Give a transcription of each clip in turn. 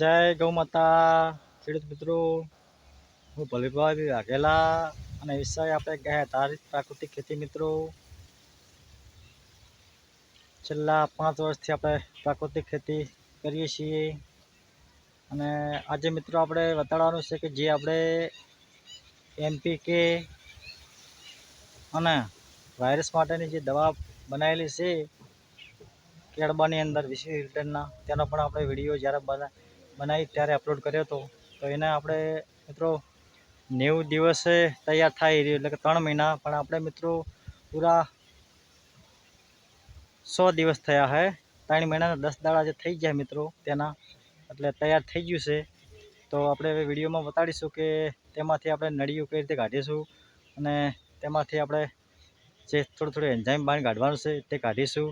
જય ગૌ માતા, ખેડૂત મિત્રો. હું ભલીભાઈ વાઘેલા અને વિષય આપણે ગયા તારીખ પ્રાકૃતિક ખેતી મિત્રો. છેલ્લા પાંચ વર્ષથી આપણે પ્રાકૃતિક ખેતી કરીએ છીએ. અને આજે મિત્રો આપણે બતાડવાનું છે કે જે આપણે એમપીકે અને વાયરસ માટેની જે દવા બનાવેલી છે, કેળબાની અંદર વિશેષ રિટર્નના તેનો પણ આપણે વીડિયો જ્યારે બના બનાવી ત્યારે અપલોડ કર્યો હતો. તો એને આપણે મિત્રો નેવું દિવસે તૈયાર થાય એટલે કે ત્રણ મહિના. પણ આપણે મિત્રો પૂરા સો દિવસ થયા છે ત્રણ મહિનાના દસ દાડા જે થઈ ગયા મિત્રો તેના, એટલે તૈયાર થઈ ગયું છે. તો આપણે હવે વિડીયોમાં બતાડીશું કે તેમાંથી આપણે નળીઓ કઈ રીતે કાઢીશું અને તેમાંથી આપણે જે થોડું થોડું એન્ઝાઇમ બહાર કાઢવાનું છે તે કાઢીશું.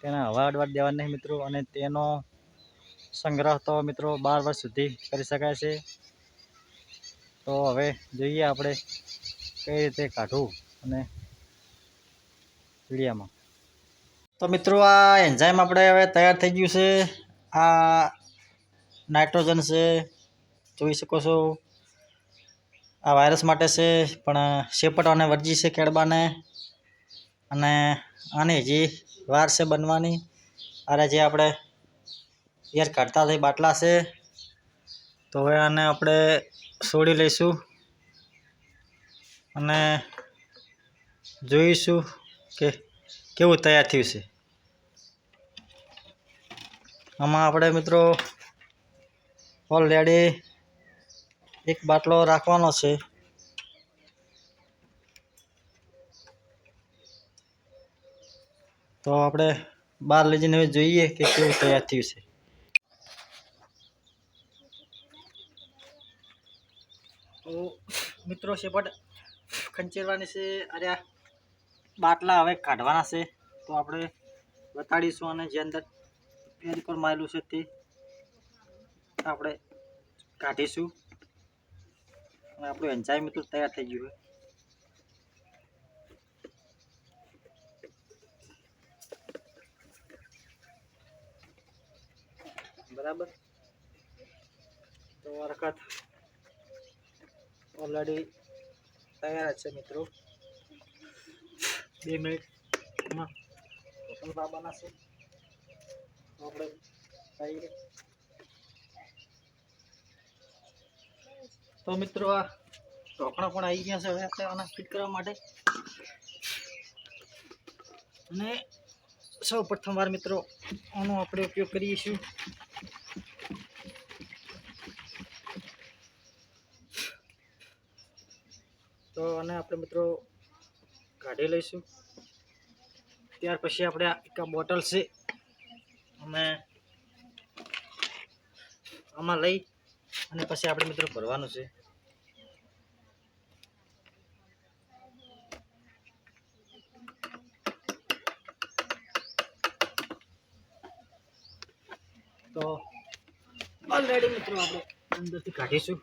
તેના હવા અડવા દેવા નહીં મિત્રો, અને તેનો સંગ્રહ તો મિત્રો બાર વર્ષ સુધી કરી શકાય છે. તો હવે જોઈએ આપણે કઈ રીતે કાઢવું અને વિડીયામાં. તો મિત્રો આ એન્ઝાઇમ આપણે હવે તૈયાર થઈ ગયું છે. આ નાઇટ્રોજન છે, જોઈ શકો છો. આ વાયરસ માટે છે, પણ શેપટાને વર્જી છે કેળબાને. અને આની હજી વાર છે બનવાની અરે જે આપણે યાર કાઢતા થઈ બાટલા છે. તો હવે આને આપણે છોડી લઈશું. અને જોઈશું કે કેવું તૈયાર થયું છે. આમાં આપણે મિત્રો ઓલરેડી એક બાટલો રાખવાનો છે. તો આપણે બહાર લઈ જઈને જોઈએ કે કેવું તૈયાર થયું છે. મિત્રો બટ ખંચેરવાની છે, અરે બાટલા હવે કાઢવાના છે, તો આપણે બતાડીશું અને જે અંદર ફેરિકોલ મારેલું છે તે આપણે કાઢીશું. અને આપણું એન્જાય મિત્રો તૈયાર થઈ ગયું છે. બરાબર? તો વરખત ઓલરેડી તૈયાર છે મિત્રો. બે મિનિટમાં છે તો આપણે ખાઈએ. તો મિત્રો આ ઢોકણા પણ આવી ગયા છે હવે આપણે આના ફિટ કરવા માટે. અને સૌ પ્રથમવાર મિત્રો આનો આપણે ઉપયોગ કરીશું તો આને આપણે મિત્રો કાઢી લઈશું. ત્યાર પછી આપણે એક બોટલ છે, અમે આમાં લઈ અને પછી આપણે મિત્રો ભરવાનું છે. તો ઓલરેડી મિત્રો આપણે અંદરથી કાઢીશું.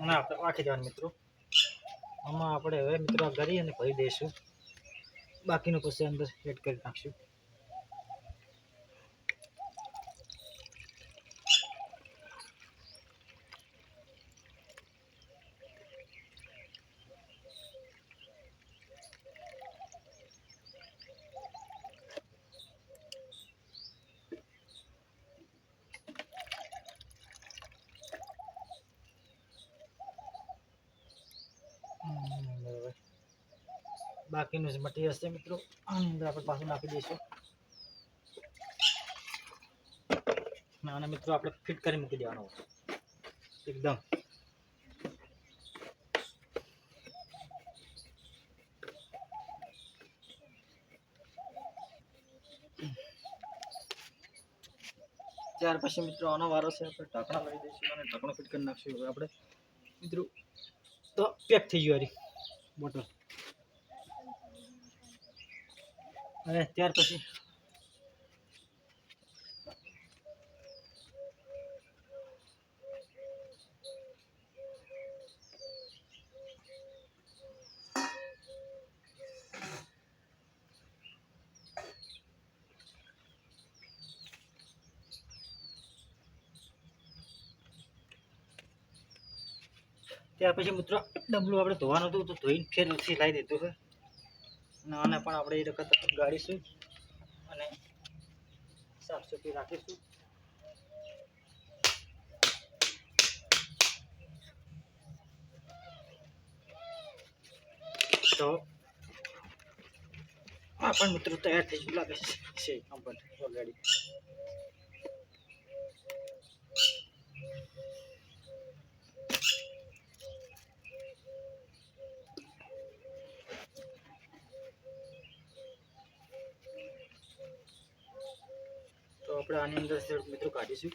આપણે રાખી દેવાનું મિત્રો. આમાં આપણે હવે મિત્રો ગરી અને ભરી દઈશું. બાકીનું પછી અંદર એડ કરી નાખશું. બાકીનું જે મટીરિયલ છે મિત્રો આની અંદર આપણે પાછું નાખી દઈશું. અને મિત્રો આપણે ફિટ કરી મૂકી દેવાનો એકદમ. ત્યાર પછી મિત્રો આનો વારો છે, આપણે ઢાંકણા લઈ દઈશું અને ઢાંકણું ફિટ કરી નાખશું આપણે. મિત્રો, તો પેક થઈ ગયું હારી. બોટલ. અને ત્યાર પછી. ત્યાર પછી મિત્રો ડબલું આપણે ધોવાનું હતું, તો ધોઈને ફેર લસી લાવી દીધું છે. આને પણ આપણે એ વખત ગાડીશું અને સાફ સફાઈ રાખીશું. તો આ પણ મિત્રો તૈયાર થઈ ગયું લાગે છે. કંપની ઓલરેડી આની અંદર મિત્રો કાઢીશું.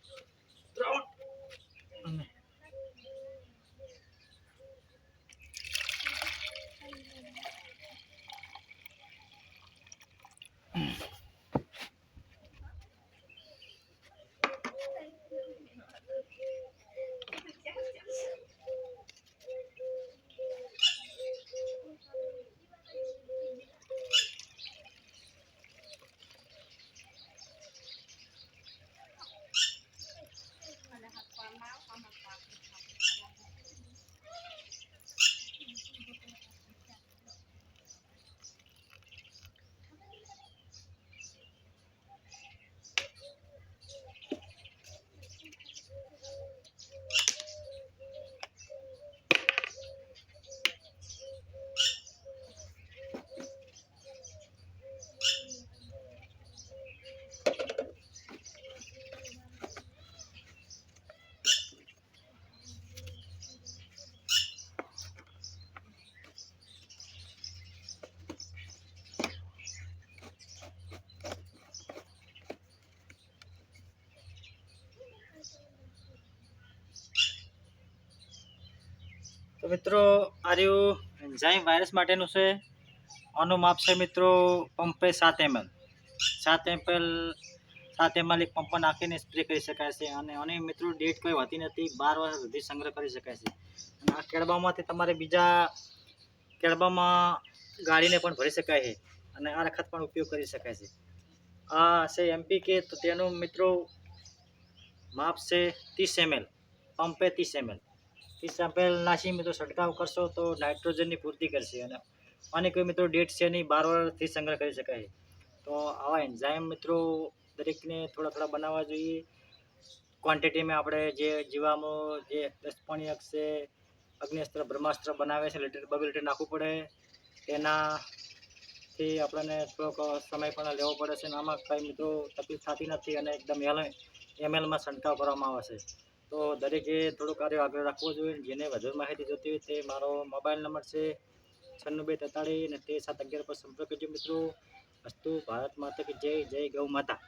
તો મિત્રો, આ રહ્યું એન્ઝાઇમ વાયરસ માટેનું છે. આનું માપ છે મિત્રો પંપે સાત એમએલ. સાત એમએલ સાત એમએલ એક પંપ નાખીને સ્પ્રે કરી શકાય છે અને આની મિત્રો ડેટ કોઈ હોતી નથી, બાર વર્ષ સુધી સંગ્રહ કરી શકાય છે. અને આ કેળબામાંથી તમારે બીજા કેળબામાં ગાળીને પણ ભરી શકાય છે અને આ રખત પણ ઉપયોગ કરી શકાય છે. આ છે એમપી કે તો તેનું મિત્રો માપ છે ત્રીસ એમએલ, પંપે ત્રીસ એમએલ. એમએલ મિત્રો છંટકાવ કરશો તો નાઇટ્રોજનની પૂર્તિ કરશે અને આની કોઈ મિત્રો ડેટ છે નહીં, બાર વારથી સંગ્રહ કરી શકાય. તો આવા એન્ઝાઇમ મિત્રો દરેકને થોડા થોડા બનાવવા જોઈએ. ક્વોન્ટિટીમાં આપણે જે જીવામો, જે દસપણિયક છે અગ્નિસ્ત્ર બ્રહ્માસ્ત્ર બનાવે છે, લીટર બબે લીટર નાખવું પડે. તેનાથી આપણને થોડોક સમય પણ લેવો પડે છે અને આમાં કંઈ મિત્રો તકલીફ થતી નથી અને એકદમ એલ એમએલમાં છંટકાવ કરવામાં આવે છે. તો દરેકે થોડું કાર્ય આગળ રાખવું જોઈએ જેને વધુ માહિતી જોતી હોય તે મારો મોબાઈલ નંબર છે છન્નું બે તેતાળીસ અને તે સાત અગિયાર પર સંપર્ક કરજો મિત્રો. અસ્તુ ભારત માતા કે જય જય ગૌ માતા.